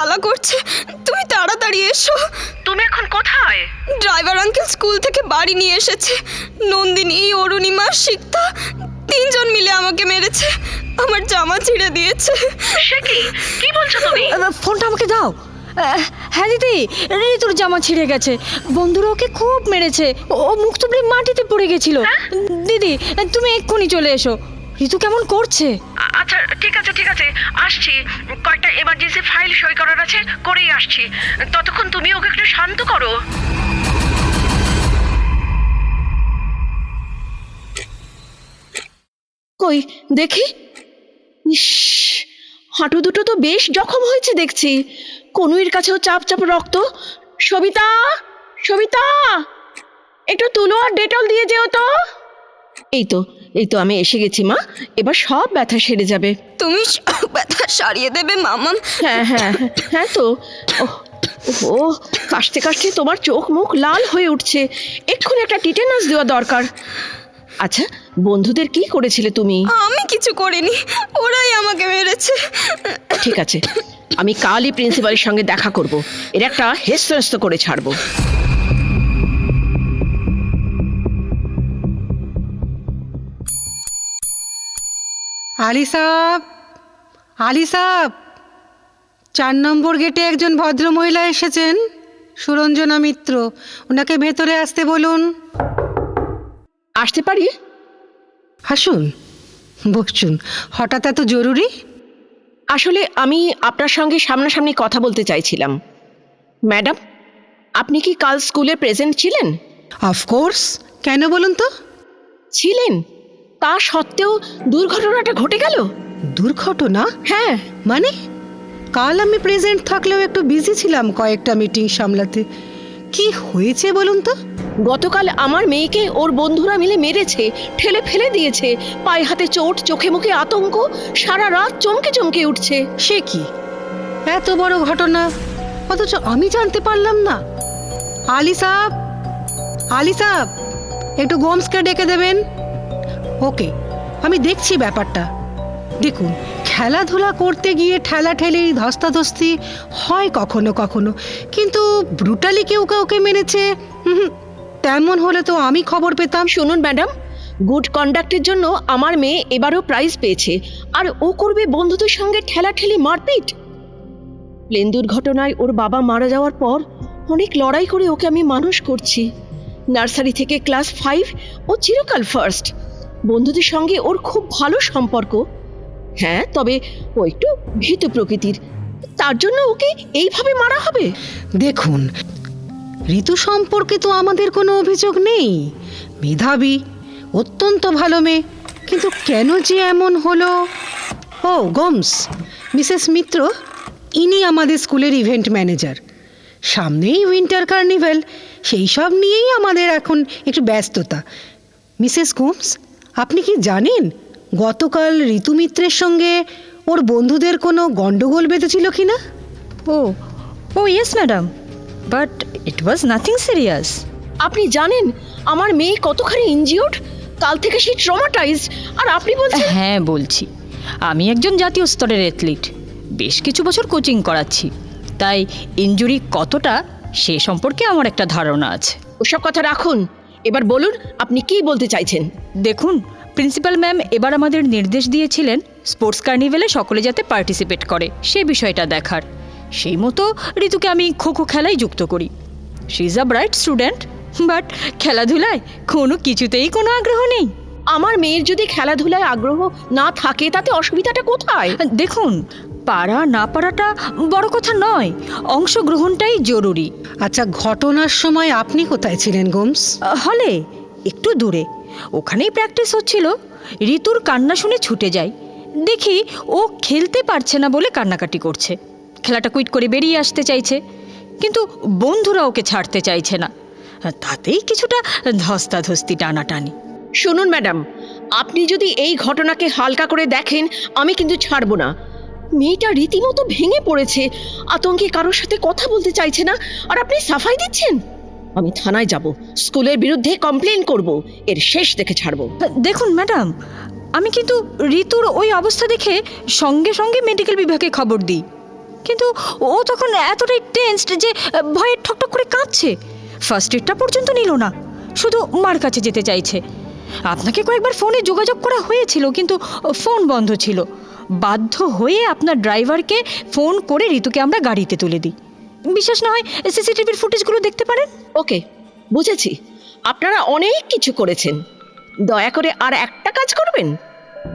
জ্বালা করছে। তুমি তাড়াতাড়ি এসো। তুমি এখন কোথায়? ড্রাইভার আঙ্কেল স্কুল থেকে বাড়ি নিয়ে এসেছে। নন্দিনী অরুণিমা শিক্ষা তিনজন মিলে আমাকে মেরেছে। আমার জামা ছিঁড়ে দিয়েছে। সে কি? কি বলছো তুমি? ফোনটা আমাকে দাও। হ্যাঁ দিদি ঋতুর জামা ছিঁড়ে গেছে। বন্ধুরা ওকে খুব মেরেছে। ও মুখ তুবড়ে মাটিতে পড়ে গেছিল। হ্যাঁ? দিদি তুমি এক্ষুনি চলে এসো। ঋতু কেমন করছে? আচ্ছা ঠিক আছে ঠিক আছে। আসছি। এমার্জেন্সি ফাইল সই করার আছে, করেই আসছি। ততক্ষণ তুমি ওকে একটু শান্ত করো। কই, দেখি? হাঁটু দুটো তো বেশ জখম হয়েছে দেখছি। কনুইর কাছেও চাপ চাপ রক্ত। সবিতা সবিতা! একটু তুলো আর ডেটল দিয়ে যেও তো। এই তো এই তো আমি এসে গেছি মা। এবার সব ব্যথা সেরে যাবে। তুমি সব ব্যথা সারিয়ে দেবে মামাম হ্যাঁ হ্যাঁ হ্যাঁ তো। ও কাশতে কাশতে তোমার চোখ মুখ লাল হয়ে উঠছে। এক্ষুনি একটা টিটেনাস দেওয়া দরকার। আচ্ছা বন্ধুদের কি করেছিলে তুমি? আমি কিছু করিনি ওরাই আমাকে মেরেছে। ঠিক আছে আমি কালই প্রিন্সিপালের সঙ্গে দেখা করব। এর একটা হেস্তনেস্ত করে ছাড়বো। আলি সাহ আলি সাহ চার নম্বর গেটে একজন ভদ্রমহিলা এসেছেন সুরঞ্জনা মিত্র। ওনাকে ভেতরে আসতে বলুন। আসতে পারি? আসুন বসুন। হঠাৎ এত জরুরি? আসলে আমি আপনার সঙ্গে সামনাসামনি কথা বলতে চাইছিলাম। ম্যাডাম আপনি কি কাল স্কুলে প্রেজেন্ট ছিলেন? অফকোর্স কেন বলুন তো? ছিলেন? তা সত্ত্বেও দুর্ঘটনাটা ঘটে গেল? দুর্ঘটনা? হ্যাঁ। মানে? কাল আমি প্রেজেন্ট থাকলেও একটু বিজি ছিলাম কয়েকটা মিটিং সামলাতে। কি হয়েছে বলুন তো? গতকাল আমার মেয়েকে ওর বন্ধুরা মিলে মেরেছে ঠেলে ফেলে দিয়েছে পায়ে হাতে চোট চোখে মুখে আতঙ্ক সারা রাত চমকে চমকে উঠছে। সে কি? এত বড় ঘটনা? অথচ আমি জানতে পারলাম না। আলি সাহ আলি সাহ একটু গোমসকে ডেকে দেবেন। ওকে, আমি দেখছি ব্যাপারটা। দেখুন, খেলাধুলা করতে গিয়ে ঠেলাঠেলি ধস্তাধস্তি হয় কখনো কখনো, কিন্তু ব্রুটালি কেউ কাউকে মেরেছে তেমন হলে তো আমি খবর পেতাম। শুনুন ম্যাডাম গুড কন্ডাক্টের জন্য আমার মেয়ে এবারও প্রাইজ পেয়েছে। আর ও করবে বন্ধুদের সঙ্গে ঠেলাঠেলি মারপিট? প্লেন দুর্ঘটনায় ওর বাবা মারা যাওয়ার পর অনেক লড়াই করে ওকে আমি মানুষ করছি। নার্সারি থেকে ক্লাস ফাইভ ও চিরকাল ফার্স্ট বন্ধুদের সঙ্গে ওর খুব ভালো সম্পর্ক। হ্যাঁ তবে ও একটু ভীত প্রকৃতির। তার জন্য ওকে এইভাবে মারা হবে? দেখুন, ঋতু সম্পর্কে তো আমাদের কোনো অভিযোগ নেই। মেধাবী, অত্যন্ত ভালো মেয়ে। কিন্তু কেন যে এমন হলো? ও, গোমস, মিসেস মিত্র, ইনি আমাদের স্কুলের ইভেন্ট ম্যানেজার। সামনেই উইন্টার কার্নিভেল সেই সব নিয়েই আমাদের এখন একটু ব্যস্ততা। মিসেস গোমস আপনি কি জানেন গতকাল ঋতুমিত্রের সঙ্গে ওর বন্ধুদের কোনো গণ্ডগোল বেঁধেছিল কি না? ও ও yes madam but it was nothing serious আপনি জানেন আমার মেয়ে কতখানি ইনজিওর্ড কাল থেকে সে ট্রমাটাইজড আর আপনি বলছেন হ্যাঁ বলছি। আমি একজন জাতীয় স্তরের অ্যাথলিট বেশ কিছু বছর কোচিং করাচ্ছি। তাই ইনজুরি কতটা সে সম্পর্কে আমার একটা ধারণা আছে। ওসব কথা রাখুন। এবার বলুন আপনি কি বলতে চাইছেন? দেখুন প্রিন্সিপাল ম্যাম এবার আমাদের নির্দেশ দিয়েছিলেন স্পোর্টস কার্নিভেলে সকলে যাতে পার্টিসিপেট করে সে বিষয়টা দেখার। সেই মতো ঋতুকে আমি খো খো খেলায় যুক্ত করি। She is a bright student but খেলাধুলায় কোনো কিছুতেই কোনো আগ্রহ নেই। আমার মেয়ের যদি খেলাধুলায় আগ্রহ না থাকে তাতে অসুবিধাটা কোথায়? দেখুন পারা না পারাটা বড় কথা নয় অংশগ্রহণটাই জরুরি। আচ্ছা ঘটনার সময় আপনি কোথায় ছিলেন গোমস? হলে একটু দূরে। ওখানেই প্র্যাকটিস হচ্ছিল। ঋতুর কান্না শুনে ছুটে যাই। দেখি ও খেলতে পারছে না বলে কান্নাকাটি করছে। খেলাটা কুইট করে বেরিয়ে আসতে চাইছে। কিন্তু বন্ধুরা ওকে ছাড়তে চাইছে না। তাতেই কিছুটা ধস্তাধস্তি টানাটানি। শুনুন ম্যাডাম আপনি যদি এই ঘটনাকে হালকা করে দেখেন আমি কিন্তু ছাড়বো না। মেয়েটা রীতিমতো ভেঙে পড়েছে। আতঙ্কে কারোর সাথে কথা বলতে চাইছে না। আর আপনি সাফাই দিচ্ছেন? আমি থানায় যাব। স্কুলের বিরুদ্ধে কমপ্লেন করব। এর শেষ দেখে ছাড়বো। দেখুন, ম্যাডাম, আমি কিন্তু ঋতুর ওই অবস্থা দেখে সঙ্গে সঙ্গে মেডিকেল বিভাগে খবর দিই। কিন্তু ও তখন এতটাই টেন্সড যে ভয়ে ঠকঠক করে কাঁদছে। ফার্স্ট এডটা পর্যন্ত নিল না। শুধু মার কাছে যেতে চাইছে। আপনাকে কয়েকবার ফোনে যোগাযোগ করা হয়েছিল কিন্তু ফোন বন্ধ ছিল। বাধ্য হয়ে আপনার ড্রাইভারকে ফোন করে ঋতুকে আমরা গাড়িতে তুলে দিই। বিশ্বাস না হয় সিসিটিভির ফুটেজগুলো দেখতে পারেন? ওকে বুঝেছি। আপনারা অনেক কিছু করেছেন। দয়া করে আর একটা কাজ করবেন?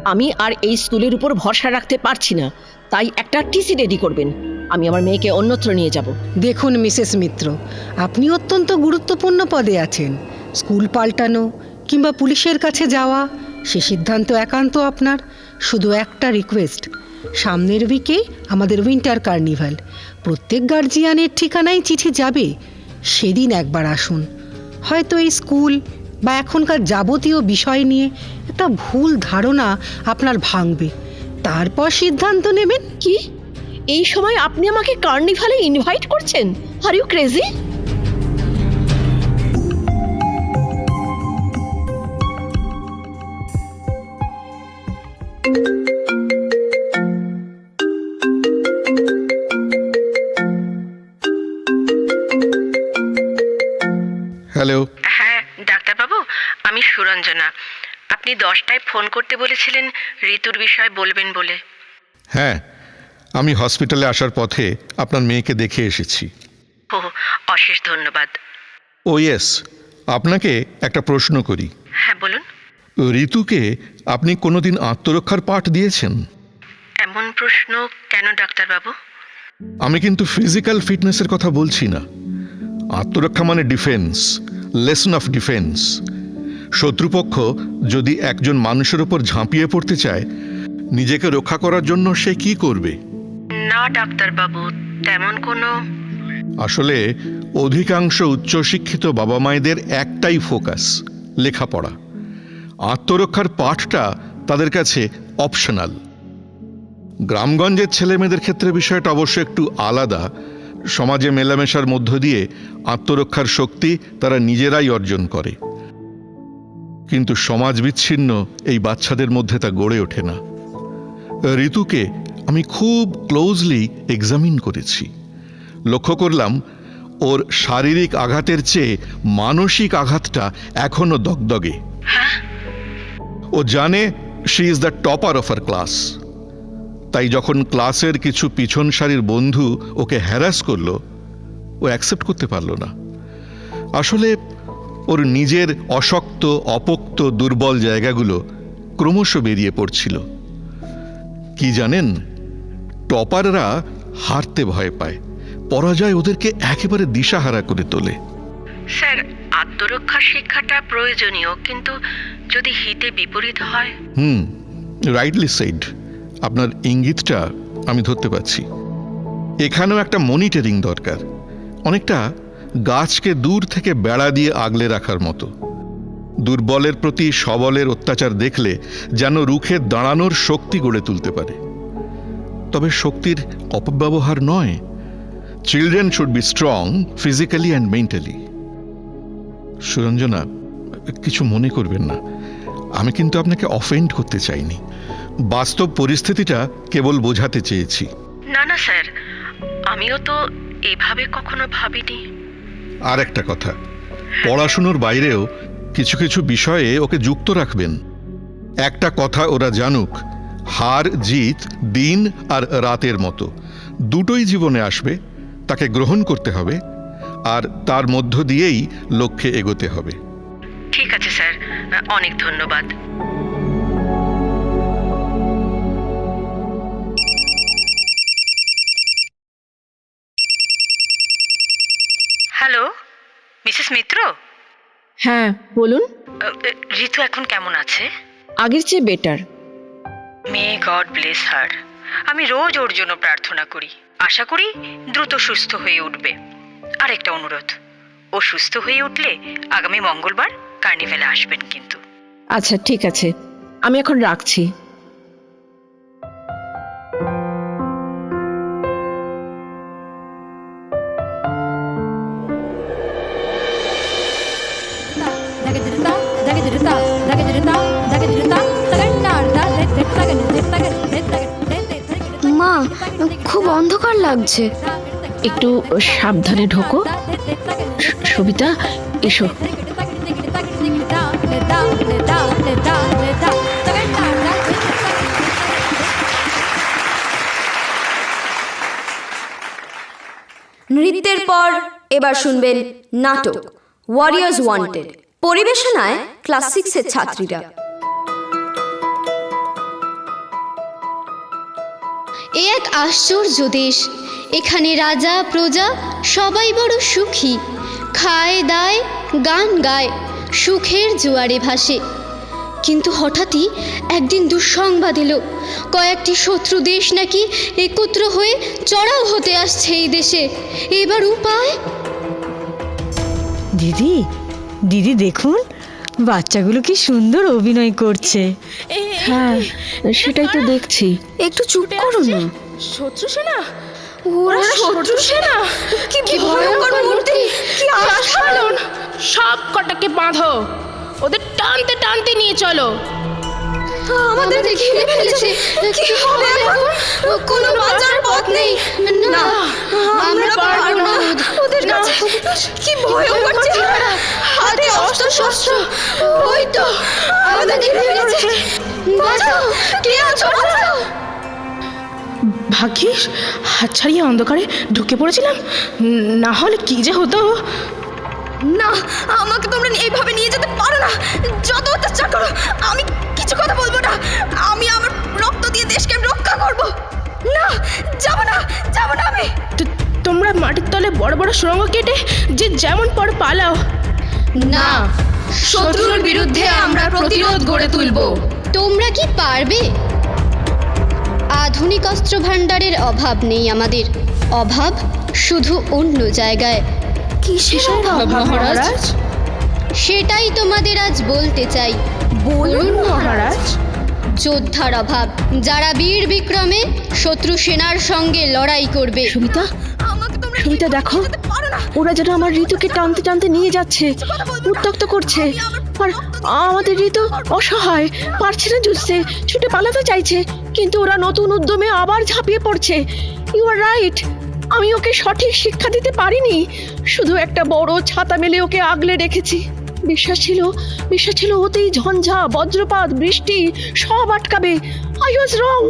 আমি আর এই স্কুলের উপর ভরসা রাখতে পারছি না। তাই একটা টিসি রেডি করবেন। আমি আমার মেয়েকে অন্যত্র নিয়ে যাব। দেখুন মিসেস মিত্র আপনি অত্যন্ত গুরুত্বপূর্ণ পদে আছেন। স্কুল পাল্টানো কিংবা পুলিশের কাছে যাওয়া, সে সিদ্ধান্ত একান্ত আপনার। শুধু একটা রিকোয়েস্ট সামনের উইকে আমাদের উইন্টার কার্নিভাল প্রত্যেক গার্জিয়ানের ঠিকানায় চিঠি যাবে, সেদিন একবার আসুন। হয়তো এই স্কুল বা এখনকার যাবতীয় বিষয় নিয়ে একটা ভুল ধারণা আপনার ভাঙবে। তারপর সিদ্ধান্ত নেবেন? কি? এই সময় আপনি আমাকে কার্নিভালে ইনভাইট করছেন? আর ইউ ক্রেজি আপনি দশটায় ফোন করতে বলেছিলেন ঋতুর বিষয়ে বলবেন বলে। হ্যাঁ আমি হসপিটালে আসার পথে আপনার মেয়েকে দেখে এসেছি। ও অশেষ ধন্যবাদ। ও ইয়েস আপনাকে একটা প্রশ্ন করি। হ্যাঁ বলুন। ঋতুকে আপনি কোনোদিন আত্মরক্ষার পাঠ দিয়েছেন? এমন প্রশ্ন কেন ডাক্তারবাবু? আমি কিন্তু ফিজিক্যাল ফিটনেসের কথা বলছি না। আত্মরক্ষা মানে ডিফেন্স লেসন অফ ডিফেন্স শত্রুপক্ষ যদি একজন মানুষের ওপর ঝাঁপিয়ে পড়তে চায় নিজেকে রক্ষা করার জন্য সে কি করবে? না ডাক্তারবাবু তেমন কোনো। আসলে অধিকাংশ উচ্চশিক্ষিত বাবা মায়েদের একটাই ফোকাস লেখাপড়া। আত্মরক্ষার পাঠটা তাদের কাছে অপশনাল। গ্রামগঞ্জের ছেলেমেয়েদের ক্ষেত্রে বিষয়টা অবশ্য একটু আলাদা। সমাজে মেলামেশার মধ্য দিয়ে আত্মরক্ষার শক্তি তারা নিজেরাই অর্জন করে। কিন্তু সমাজ বিচ্ছিন্ন এই বাচ্চাদের মধ্যে তা গড়ে ওঠে না। ঋতুকে আমি খুব ক্লোজলি এক্সামিন করেছি। লক্ষ্য করলাম ওর শারীরিক আঘাতের চেয়ে মানসিক আঘাতটা এখনও দগদগে। ও জানে she is the topper of our class তাই যখন ক্লাসের কিছু পিছন সারির বন্ধু ওকে হ্যারাস করল ও অ্যাকসেপ্ট করতে পারল না। আসলে ওর নিজের অশক্ত অপোক্ত দুর্বল জায়গাগুলো ক্রমশ বেরিয়ে পড়ছিল। কি জানেন? টপাররা হারতে ভয় পায়। পরাজয় ওদেরকে একেবারে দিশাহারা করে তোলে। স্যার আত্মরক্ষা শিক্ষাটা প্রয়োজনীয় কিন্তু যদি হিতে বিপরীত হয়? হুম রাইটলি সেইড আপনার ইঙ্গিতটা আমি ধরতে পারছি। এখানেও একটা মনিটরিং দরকার। অনেকটা গাছকে দূর থেকে বেড়া দিয়ে আগলে রাখার মতো। দুর্বলের প্রতি সবলের অত্যাচার দেখলে যেন রুখে দাঁড়ানোর শক্তি গড়ে তুলতে পারে। তবে শক্তির অপব্যবহার নয়। Children should be strong physically and mentally Suranjana, কিছু মনে করবেন না। আমি কিন্তু আপনাকে অফেন্ড করতে চাইনি। বাস্তব পরিস্থিতিটা কেবল বোঝাতে চেয়েছি। না না, স্যার। আমিও তো এভাবে কখনো ভাবিনি। আর একটা কথা। পড়াশুনোর বাইরেও কিছু কিছু বিষয়ে ওকে যুক্ত রাখবেন। একটা কথা ওরা জানুক, হার, জিত, দিন আর রাতের মতো। দুটোই জীবনে আসবে, তাকে গ্রহণ করতে হবে আর তার মধ্য দিয়েই লক্ষ্যে এগোতে হবে। ঠিক আছে, স্যার। অনেক ধন্যবাদ। Hello Mrs Mitra? হ্যাঁ বলুন। ঋতু এখন কেমন আছে? আগের চেয়ে better may God bless her. আমি রোজ ওর জন্য প্রার্থনা করি। আশা করি দ্রুত সুস্থ হয়ে উঠবে। আরেকটা অনুরোধ ও সুস্থ হয়ে উঠলে আগামী মঙ্গলবার কার্নিভেলে আসবেন কিন্তু। আচ্ছা ঠিক আছে। আমি এখন রাখছি। মা খুব অন্ধকার লাগছে। একটু সাবধানে ঢোকো। সবিতা এসো। নৃত্যের পর এবার শুনবেন নাটক ওয়ারিয়ার্স ওয়ান্টেড পরিবেশনায় ক্লাস সিক্সের ছাত্রীরা। এ এক আশ্চর্য দেশ। এখানে রাজা প্রজা সবাই বড় সুখী। খায় দায় গান গায় সুখের জোয়ারে ভাসে। কিন্তু হঠাৎই একদিন দুঃসংবাদ এলো। কয়েকটি শত্রু দেশ নাকি একত্র হয়ে চড়াও হতে আসছে এই দেশে। এবার উপায়? দিদি দিদি দেখুন বাচ্চাগুলো কি সুন্দর অভিনয় করছে। হ্যাঁ সেটাই তো দেখছি। একটু চুপ করো না। শত্রু সেনা ওরা শত্রু সেনা কি ভয়ঙ্কর মূর্তি? কি অসাধারণ সব কটাকে বাঁধো। ওদের টানতে টানতে নিয়ে চলো। আমাদের ঘিরে ফেলেছে। কি হবে কোনো বাঁচার পথ নেই। না আমরা পারব না। ওদের কাছে কি ভয়ঙ্কর চেহারা। হাতে অস্ত্র। শস্ত্র ওই তো আমাদের ঘিরে ফেলেছে। বাঁচাও কে আছো? বাঁচাও। ভাগ্যিস হাত ছাড়িয়ে অন্ধকারে ঢুকে পড়েছিলাম। না হলে কি যে হতো? না আমাকে তোমরা এইভাবে নিয়ে যেতে পারো না। যত অত্যাচার করো আমি কথা বলব না। আমি আমার রক্ত দিয়ে দেশকে আমি রক্ষা করব। না যাব না যাব না আমি। তোমরা মাটির তলে বড় বড় সুড়ঙ্গ কেটে যে যেমন পর পালাও। না শত্রুর বিরুদ্ধে আমরা প্রতিরোধ গড়ে তুলব। তোমরা কি পারবে? আধুনিক অস্ত্র ভাণ্ডারের অভাব নেই আমাদের। অভাব শুধু অন্য জায়গায়। কিসের অভাব মহারাজ? সেটাই তোমাদের আজ বলতে চাই। বলুন মহারাজ। যোদ্ধার অভাব। যারা বীর বিক্রমে শত্রু সেনার সঙ্গে লড়াই করবে। সুমিতা সুমিতা দেখো। ওরা যেন আমার ঋতুকে টানতে টানতে নিয়ে যাচ্ছে উত্তক্ত করছে। আর আমাদের ঋতু অসহায় পারছে না জুঝতে ছুটে পালাতে চাইছে। কিন্তু ওরা নতুন উদ্যমে আবার ঝাঁপিয়ে পড়ছে। ইউ আর রাইট আমি ওকে সঠিক শিক্ষা দিতে পারিনি। শুধু একটা বড় ছাতা মেলে ওকে আগলে রেখেছি। বিশ্বাস ছিল বিশ্বাস ছিল অতি ঝঞ্ঝা, বজ্রপাত, বৃষ্টি, সব আটকাবে। আই ওয়াজ রং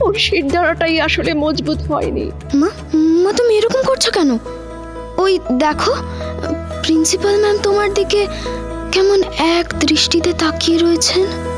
ওর শিরদাঁড়াটাই আসলে মজবুত হয়নি। মা মা তুমি এরকম করছ কেন? ওই দেখো, প্রিন্সিপাল ম্যাম তোমার দিকে কেমন এক দৃষ্টিতে তাকিয়ে রয়েছেন।